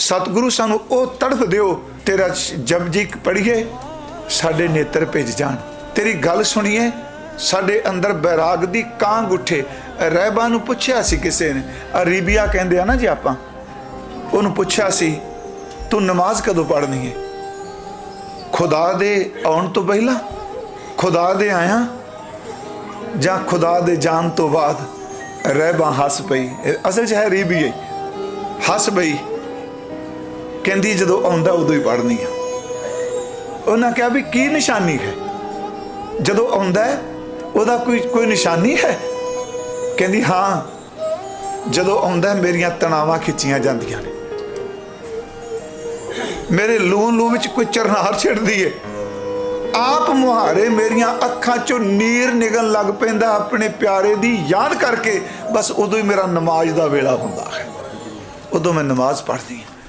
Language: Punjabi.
ਸਤਿਗੁਰੂ ਸਾਨੂੰ ਉਹ ਤੜਫ ਦਿਓ, ਤੇਰਾ ਜਪਜੀ ਪੜ੍ਹੀਏ, ਸਾਡੇ ਨੇਤਰ ਭਿੱਜ ਜਾਣ। ਤੇਰੀ ਗੱਲ ਸੁਣੀਏ, ਸਾਡੇ ਅੰਦਰ ਬੈਰਾਗ ਦੀ ਕਾਂਗ ਉੱਠੇ। ਰਹਿਬਾ ਨੂੰ ਪੁੱਛਿਆ ਸੀ ਕਿਸੇ ਨੇ, ਅਰੀਬੀਆ ਕਹਿੰਦੇ ਆ ਨਾ ਜੀ ਆਪਾਂ, ਉਹਨੂੰ ਪੁੱਛਿਆ ਸੀ, ਤੂੰ ਨਮਾਜ਼ ਕਦੋਂ ਪੜ੍ਹਨੀ ਹੈ ਖੁਦਾ ਦੇ ਆਉਣ ਤੋਂ ਪਹਿਲਾਂ, ਖੁਦਾ ਦੇ ਆਇਆ, ਜਾਂ ਖੁਦਾ ਦੇ ਜਾਣ ਤੋਂ ਬਾਅਦ ਰਹਿਬਾ ਹੱਸ ਪਈ। ਅਸਲ 'ਚ ਹੈ ਰੀਬੀ ਹੱਸ ਪਈ। ਕਹਿੰਦੀ ਜਦੋਂ ਆਉਂਦਾ ਉਦੋਂ ਹੀ ਪੜ੍ਹਨੀ ਆ। ਉਹਨਾਂ ਕਿਹਾ ਵੀ ਕੀ ਨਿਸ਼ਾਨੀ ਹੈ? ਜਦੋਂ ਆਉਂਦਾ ਉਹਦਾ ਕੋਈ ਕੋਈ ਨਿਸ਼ਾਨੀ ਹੈ? ਕਹਿੰਦੀ, ਹਾਂ, ਜਦੋਂ ਆਉਂਦਾ ਮੇਰੀਆਂ ਤਣਾਵਾਂ ਖਿੱਚੀਆਂ ਜਾਂਦੀਆਂ ਨੇ। ਮੇਰੇ ਲੂਹ ਲੂ ਵਿੱਚ ਕੋਈ ਚਰਨਾਰ ਛਿੜਦੀ ਏ। ਆਪ ਮੁਹਾਰੇ ਮੇਰੀਆਂ ਅੱਖਾਂ ਚੋਂ ਨੀਰ ਨਿਕਲਣ ਲੱਗ ਪੈਂਦਾ ਆਪਣੇ ਪਿਆਰੇ ਦੀ ਯਾਦ ਕਰਕੇ। ਬਸ ਉਦੋਂ ਹੀ ਮੇਰਾ ਨਮਾਜ਼ ਦਾ ਵੇਲਾ ਹੁੰਦਾ ਹੈ। ਉਦੋਂ ਮੈਂ ਨਮਾਜ਼ ਪੜ੍ਹਦੀ ਹਾਂ।